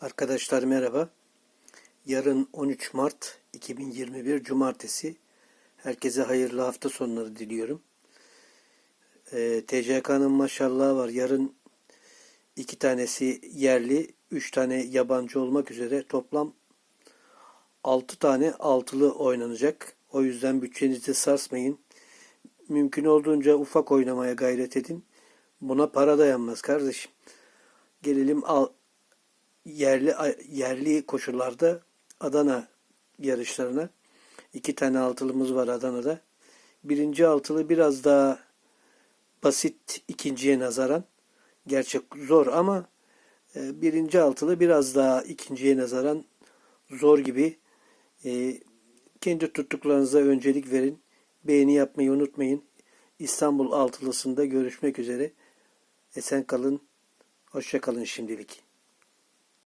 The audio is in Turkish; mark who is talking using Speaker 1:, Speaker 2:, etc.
Speaker 1: Arkadaşlar merhaba. Yarın 13 Mart 2021 Cumartesi. Herkese hayırlı hafta sonları diliyorum. Ee, TCK'nın maşallahı var. Yarın iki tanesi yerli, üç tane yabancı olmak üzere toplam 6 tane altılı oynanacak. O yüzden bütçenizi sarsmayın. Mümkün olduğunca ufak oynamaya gayret edin. Buna para dayanmaz kardeşim. Gelelim al, yerli yerli koşullarda Adana yarışlarına. iki tane altılımız var Adana'da. Birinci altılı biraz daha basit ikinciye nazaran. Gerçek zor ama e, birinci altılı biraz daha ikinciye nazaran zor gibi. E, kendi tuttuklarınıza öncelik verin. Beğeni yapmayı unutmayın. İstanbul altılısında görüşmek üzere. Esen kalın. Hoşça kalın şimdilik.